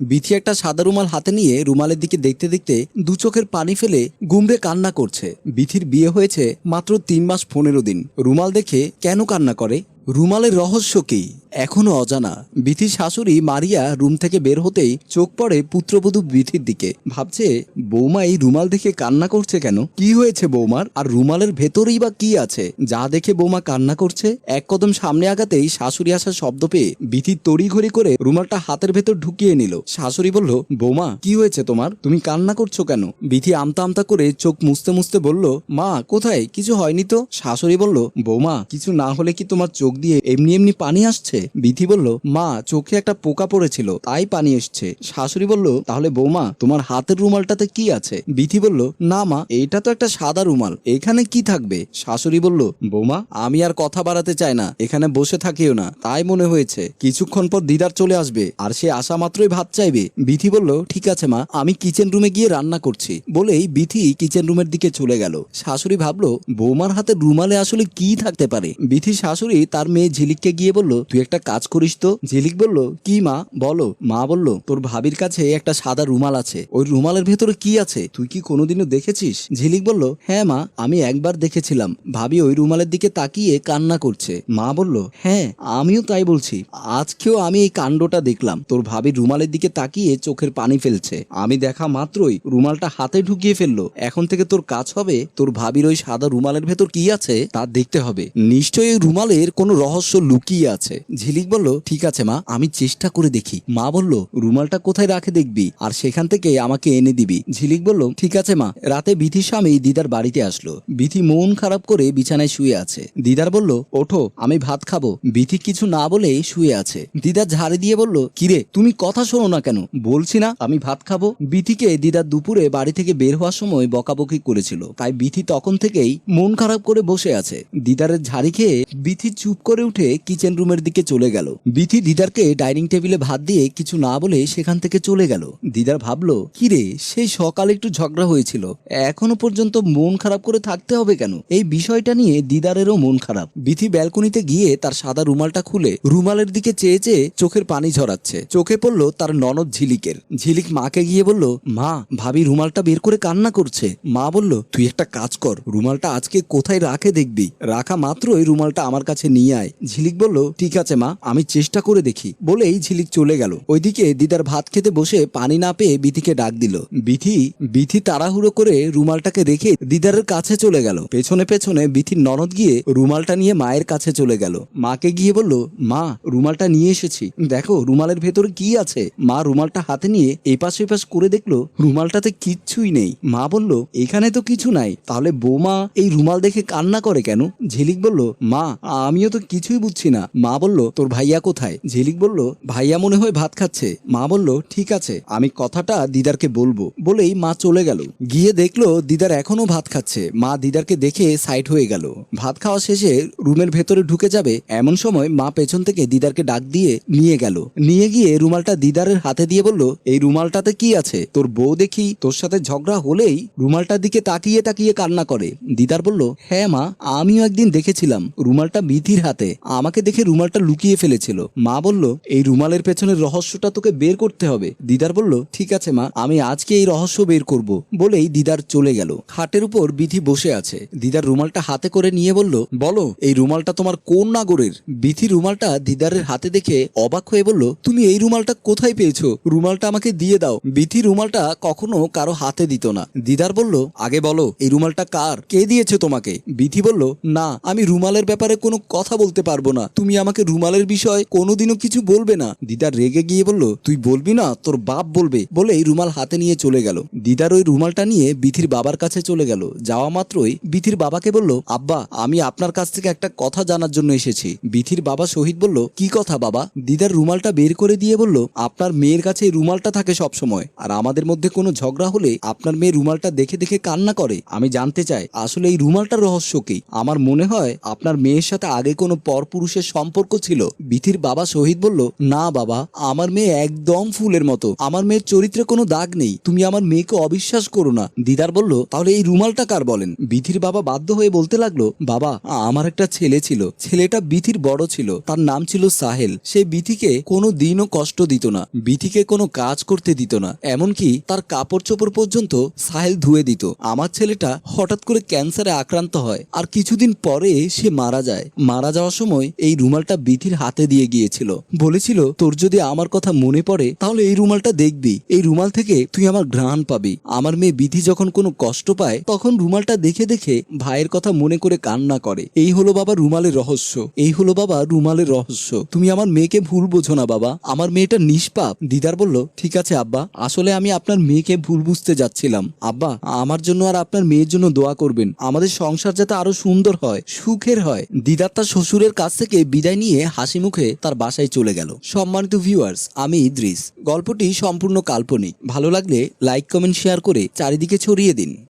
বিথি একটা সাদা রুমাল হাতে নিয়ে রুমালের দিকে দেখতে দেখতে দু চোখের পানি ফেলে গুমড়ে কান্না করছে। বিথির বিয়ে হয়েছে মাত্র তিন মাস পনেরো দিন। রুমাল দেখে কেন কান্না করে? রুমালের রহস্য কি? এখনও অজানা। বিথির শাশুড়ি মারিয়া রুম থেকে বের হতেই চোখ পড়ে পুত্রবধূ বিথির দিকে। ভাবছে, বৌমা এই রুমাল দেখে কান্না করছে কেন? কি হয়েছে বৌমার? আর রুমালের ভেতরেই বা কি আছে? যা দেখে বৌমা কান্না করছে? এক কদম সামনে আগাতেই শাশুড়ি আসার শব্দ পেয়ে বিথি তড়িঘড়ি করে রুমালটা হাতের ভেতর ঢুকিয়ে নিল। শাশুড়ি বলল, বৌমা, কি হয়েছে তোমার? তুমি কান্না করছ কেন? বিথি আমতা আমতা করে চোখ মুছতে মুছতে বলল, মা, কোথায়? কিছু হয়নি তো? শাশুড়ি বলল, বৌমা, কিছু না হলে কি তোমার চোখ দিয়ে এমনি এমনি পানি আসছে? বিথি বলল, মা, চোখে একটা পোকা পড়েছিল, তাই পানি এসছে। শাশুড়ি বলল, তাহলে বৌমা, তোমার হাতের রুমালটাতে কি আছে? বিথি বলল, না মা, এটা তো একটা সাদা রুমাল, এখানে কি থাকবে? শাশুড়ি বলল, বৌমা, আমি আর কথা বাড়াতে চাই না, এখানে বসে থাকিও না, তাই মনে হয়েছে, কিছুক্ষণ পর দিদার চলে আসবে, আর সে আসা মাত্রই ভাত চাইবে। বিথি বলল, ঠিক আছে মা, আমি কিচেন রুমে গিয়ে রান্না করছি। বলেই বিথি কিচেন রুমের দিকে চলে গেল। শাশুড়ি ভাবলো, বৌমার হাতে রুমালে আসলে কি থাকতে পারে? বিথি শাশুড়ি তার মেয়ে ঝিলিককে গিয়ে বলল, তুই একটা কাজ করিস তো। ঝিলিক বলল, কি মা? বলো। মা বলল, তোর ভাবির কাছে একটা সাদা রুমাল আছে। ওই রুমালের ভেতরে কি আছে? তুই কি কোনোদিনও দেখেছিস? ঝিলিক বলল হ্যাঁ মা, আমি একবার দেখেছিলাম। ভাবি ওই রুমালের দিকে তাকিয়ে কান্না করছে। মা বলল হ্যাঁ আমিও তাই বলছি। আজকেও আমি এই কাণ্ডটা দেখলাম। তোর ভাবি রুমালের দিকে তাকিয়ে চোখের পানি ফেলছে। আমি দেখা মাত্রই রুমালটা হাতে ঢুকিয়ে ফেলল। এখন থেকে তোর কাজ হবে, তোর ভাবির ওই সাদা রুমালের ভেতর কি আছে তা দেখতে হবে। নিশ্চয়ই রুমালের কোনো রহস্য লুকিয়ে আছে। ঝিলিক বলল, ঠিক আছে, মা, আমি চেষ্টা করে দেখি। মা বলল, রুমালটা কোথায় রাখে দেখবি আর সেখান থেকে আমাকে এনে দিবি। ঝিলিক বলল, ঠিক আছে, মা। রাতে বিথির স্বামী দিদার বাড়িতে আসলো। বিথি মন খারাপ করে বিছানায় শুয়ে আছে। দিদার বলল, ওঠো, আমি ভাত খাব। বিথি কিছু না বলেই শুয়ে আছে। দিদার ঝাড়ে দিয়ে বলল, কিরে, তুমি কথা শোনো না কেন? বলছি না, আমি ভাত খাব? বিথিকে দিদার দুপুরে বাড়ি থেকে বের হওয়ার সময় বকাবকি করেছিল। তাই বিথি তখন থেকেই মন খারাপ করে বসে আছে। দিদারের ঝাড়ি খেয়ে বিথি চুপ করে উঠে কিচেন রুমের দিকে চলে গেল। বিথি দিদারকে ডাইনিং টেবিলে ভাত দিয়ে কিছু না বলে সেখান থেকে চলে গেল। দিদার ভাবলো, কিরে সেই সকালে একটু ঝগড়া হয়েছিল। এখনও পর্যন্ত মন খারাপ করে থাকতে হবে কেন? এই বিষয়টা নিয়ে দিদারেরও মন খারাপ বিথি ব্যালকনিতে গিয়ে তার সাদা রুমালটা খুলে রুমালের দিকে চেয়ে চেয়ে চোখের পানি ঝরাচ্ছে। চোখে পড়ল তার ননদ ঝিলিকের। ঝিলিক মাকে গিয়ে বলল, মা, ভাবি রুমালটা বের করে কান্না করছে মা বলল, তুই একটা কাজ কর, রুমালটা আজকে কোথায় রাখে দেখবি। রাখা মাত্রই রুমালটা আমার কাছে নিয়ে আয় ঝিলিক বলল, ঠিক আছে মা, আমি চেষ্টা করে দেখি। বলেই ঝিলিক চলে গেল। ওইদিকে দিদার ভাত খেতে বসে পানি না পেয়ে বিথিকে ডাক দিল। বিথি বিথি তাড়াহুড়ো করে রুমালটাকে রেখে দিদারের কাছে চলে গেল। পেছনে পেছনে বিথির ননদ গিয়ে রুমালটা নিয়ে মায়ের কাছে চলে গেল। মাকে গিয়ে বলল, মা, রুমালটা নিয়ে এসেছি। দেখো, রুমালের ভেতরে কি আছে? মা রুমালটা হাতে নিয়ে এপাশ এপাশ করে দেখল, রুমালটাতে কিচ্ছুই নেই। মা বলল, এখানে তো কিছু নাই। তাহলে বৌমা এই রুমাল দেখে কান্না করে কেন? ঝিলিক বলল, মা, আমিও তো কিছুই বুঝছি না। মা বলল তোর ভাইয়া কোথায়? ঝিলিক বলল, ভাইয়া মনে হয় ভাত খাচ্ছে। মা বলল, ঠিক আছে, আমি কথাটা দিদারকে বলব। বলেই মা চলে গেল। গিয়ে দেখল, দিদার এখনও ভাত খাচ্ছে। মা দিদারকে দেখে সাইড হয়ে গেল। ভাত খাওয়া শেষে রুমের ভেতরে ঢুকে যাবে, এমন সময় মা পেছন থেকে দিদারকে ডাক দিয়ে নিয়ে গেল। নিয়ে গিয়ে রুমালটা দিদারের হাতে দিয়ে বলল, এই রুমালটাতে কি আছে? তোর বউ দেখি তোর সাথে ঝগড়া হলেই রুমালটার দিকে তাকিয়ে তাকিয়ে কান্না করে। দিদার বলল হ্যাঁ মা, আমিও একদিন দেখেছিলাম রুমালটা বিধির হাতে। আমাকে দেখে রুমালটা লুকিয়ে ফেলেছিল। মা বলল, এই রুমালের পেছনের রহস্যটা তোকে বের করতে হবে। দিদার বলল, ঠিক আছে মা, আমি আজকে এই রহস্য বের করব। বলেই দিদার চলে গেল। খাটের উপর বিধি বসে আছে। দিদার রুমালটা হাতে করে নিয়ে বলল, বলো, এই রুমালটা তোমার কোন নাগরের? বিথি রুমালটা দিদারের হাতে দেখে অবাক হয়ে বলল, তুমি এই রুমালটা কোথায় পেয়েছ? রুমালটা আমাকে দিয়ে দাও। বিথি রুমালটা কখনো কারও হাতে দিত না। দিদার বলল, আগে বলো, এই রুমালটা কার? কে দিয়েছে তোমাকে? বিথি বলল, না, আমি রুমালের ব্যাপারে কোনো কথা বলতে পারব না। তুমি আমাকে রুমালের বিষয় কোনোদিনও কিছু বলবে না। দিদার রেগে গিয়ে বলল, তুই বলবি না, তোর বাপ বলবে। বলে এই রুমাল হাতে নিয়ে চলে গেল। দিদার ওই রুমালটা নিয়ে বিথির বাবার কাছে চলে গেল। যাওয়া মাত্রই বিথির বাবাকে বলল, আব্বা, আমি আপনার কাছ থেকে একটা কথা জানার জন্য এসেছি। বিথির বাবা শহীদ বলল, কি কথা বাবা? দিদার রুমালটা বের করে দিয়ে বলল, আপনার মেয়ের কাছে রুমালটা থাকে সব সময় আর আমাদের মধ্যে কোনো ঝগড়া হলে আপনার মেয়ে রুমালটা দেখে দেখে কান্না করে। আমি জানতে চাই, আসলে এই রুমালটার রহস্য কি? আমার মনে হয় আপনার মেয়ের সাথে আগে কোনো পরপুরুষের সম্পর্ক ছিল ছিল বিথির বাবা শহীদ বলল, না বাবা, আমার মেয়ে একদম ফুলের মতো। আমার মেয়ের চরিত্রে কোনো দাগ নেই। তুমি আমার মেয়েকে অবিশ্বাস করো না। দিদার বলল, তাহলে এই রুমালটা কার বলেন? বিথির বাবা বাধ্য হয়ে বলতে লাগল, বাবা, আমার একটা ছেলে ছিল। ছেলেটা বিথির বড় ছিল। তার নাম ছিল সাহেল। সে বিথিকে কোনো দিনও কষ্ট দিত না। বিথিকে কোনো কাজ করতে দিত না। এমনকি তার কাপড় চোপড় পর্যন্ত সাহেল ধুয়ে দিত। আমার ছেলেটা হঠাৎ করে ক্যান্সারে আক্রান্ত হয়। আর কিছুদিন পরে সে মারা যায়। মারা যাওয়ার সময় এই রুমালটা বিথির হাতে দিয়ে গিয়েছিল। বলেছিল, তোর যদি আমার কথা মনে পড়ে, তাহলে এই রুমালটা দেখবি। এই রুমাল থেকে তুই আমার ঘ্রাণ পাবি। আমার মেয়ে বিথি যখন কোনো কষ্ট পায়, তখন রুমালটা দেখে দেখে ভাইয়ের কথা মনে করে কান্না করে। এই হলো বাবা রুমালের রহস্য। এই হলো বাবা রুমালের রহস্য। তুমি আমার মেয়েকে ভুল বোঝো না বাবা। আমার মেয়েটা নিষ্পাপ। দিদার বলল, ঠিক আছে আব্বা। আসলে আমি আপনার মেয়েকে ভুল বুঝতে যাচ্ছিলাম। আব্বা, আমার জন্য আর আপনার মেয়ের জন্য দোয়া করবেন। আমাদের সংসার যাতে আরও সুন্দর হয়, সুখের হয়। দিদার তার শ্বশুরের কাছ থেকে বিদায় নিয়ে হাসি মুখে তার বাসায় চলে গেল। সম্মানিত ভিউয়ার্স আমি ইদ্রিস। গল্পটি সম্পূর্ণ কাল্পনিক। ভালো লাগলে লাইক কমেন্ট শেয়ার করে চারিদিকে ছড়িয়ে দিন।